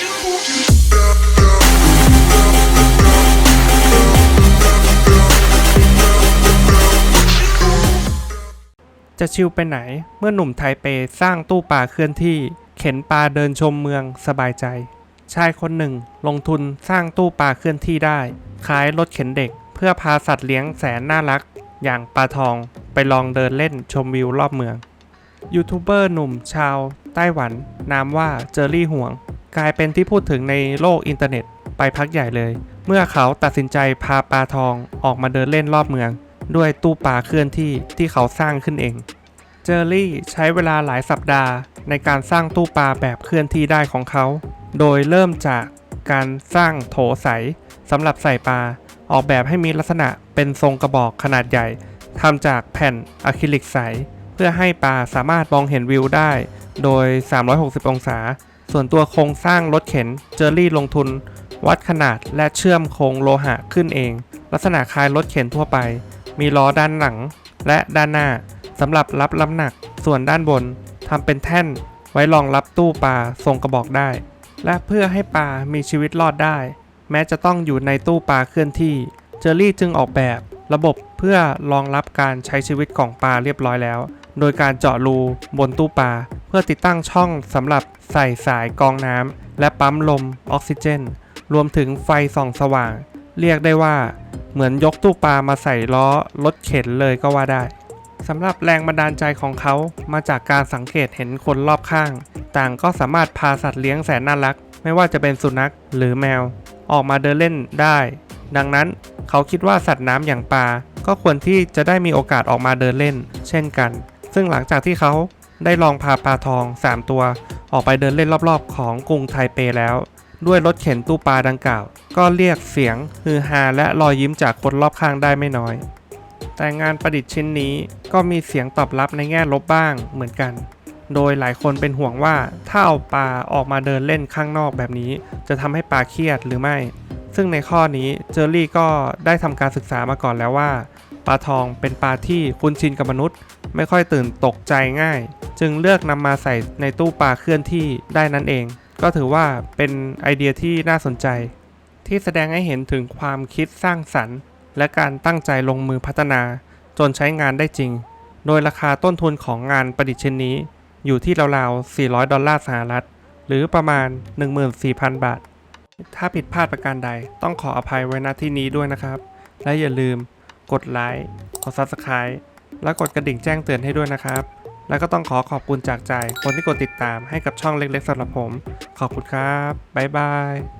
จะชิลไปไหนเมื่อหนุ่มไทเปสร้างตู้ปลาเคลื่อนที่ เข็นปลาเดินชมเมืองสบายใจ ชายคนหนึ่งลงทุนสร้างตู้ปลาเคลื่อนที่ได้ขายรถเข็นเด็ก เพื่อพาสัตว์เลี้ยงแสนน่ารัก อย่างปลาทองไปลองเดินเล่นชมวิวรอบเมืองยูทูบเบอร์หนุ่มชาวไต้หวัน นามว่าเจอรี่ห่วง กลายเป็นที่พูดถึงในโลกอินเทอร์เน็ตไปพักใหญ่เลย เมื่อเขาตัดสินใจพาปลาทองออกมาเดินเล่นรอบเมือง ด้วยตู้ปลาเคลื่อนที่ที่เขาสร้างขึ้นเอง เจอรี่ใช้เวลาหลายสัปดาห์ ในการสร้างตู้ปลาแบบเคลื่อนที่ได้ของเขา โดยเริ่มจากการสร้างโถใสสำหรับใส่ปลา ออกแบบให้มีลักษณะเป็นทรงกระบอกขนาดใหญ่ทำจากแผ่นอะคริลิกใส เพื่อให้ปลาสามารถมองเห็นวิวได้ โดย 360 องศา ส่วนตัวโครงสร้างรถเข็นเจอรี่ลงทุน วัดขนาดและเชื่อมโครงโลหะขึ้นเอง ลักษณะคล้ายรถเข็นทั่วไป มีล้อด้านหลัง และด้านหน้าสำหรับรับน้ำหนัก ส่วนด้านบนทำเป็นแท่น ไว้รองรับตู้ปลาทรงกระบอกได้ และเพื่อให้ปลามีชีวิตรอดได้ แม้จะต้องอยู่ในตู้ปลาเคลื่อนที่ เจอรี่จึงออกแบบ ระบบเพื่อรองรับการใช้ชีวิตของปลาเรียบร้อยแล้ว โดยการเจาะรูบนตู้ปลาเพื่อติดตั้งช่องสำหรับใส่สายกองน้ำและปั๊มลมออกซิเจน รวมถึงไฟส่องสว่าง เรียกได้ว่า เหมือนยกตู้ปลามาใส่ล้อรถเข็นเลยก็ว่าได้สำหรับแรงบันดาลใจของเขามาจากการสังเกตเห็นคนรอบข้าง ต่างก็สามารถพาสัตว์เลี้ยงแสนน่ารัก ไม่ว่าจะเป็นสุนัขหรือแมว ออกมาเดินเล่นได้ ดังนั้นเขาคิดว่าสัตว์น้ำอย่างปลาก็ควรที่จะได้มีโอกาสออกมาเดินเล่น เช่นกัน ซึ่งหลังจากที่เขาได้ลองพาปลาทอง 3 ตัว ออกไปเดินเล่นรอบๆ ของกรุงไทเปแล้ว ด้วยรถเข็นตู้ปลาดังกล่าว ก็เรียกเสียงฮือฮาและรอยยิ้มจากคนรอบข้างได้ไม่น้อย แต่งานประดิษฐ์ชิ้นนี้ก็มีเสียงตอบรับในแง่ลบบ้างเหมือนกัน โดยหลายคนเป็นห่วงว่าถ้าเอาปลาออกมาเดินเล่นข้างนอกแบบนี้ จะทำให้ปลาเครียดหรือไม่ ซึ่งในข้อนี้เจอรี่ก็ได้ทำการศึกษามาก่อนแล้วว่าปลาทองเป็นปลาที่คุ้นชินกับมนุษย์ ไม่ค่อยตื่นตกใจง่าย จึงเลือกนำมาใส่ในตู้ปลาเคลื่อนที่ได้นั่นเอง ก็ถือว่าเป็นไอเดียที่น่าสนใจ ที่แสดงให้เห็นถึงความคิดสร้างสรรค์ และการตั้งใจลงมือพัฒนา จนใช้งานได้จริง โดยราคาต้นทุนของงานประดิษฐ์ชิ้นนี้ อยู่ที่ราวๆ 400 ดอลลาร์สหรัฐ หรือประมาณ 14,000 บาท ถ้าผิดพลาดประการใดต้องขออภัยไว้ณที่นี้ด้วยนะครับ และอย่าลืมกดไลค์ กด Subscribe และกดกระดิ่งแจ้งเตือนให้ด้วยนะครับ แล้วก็ต้องขอขอบคุณจากใจคนที่กดติดตามให้กับช่องเล็กๆสำหรับผม ขอบคุณครับ บ๊ายบาย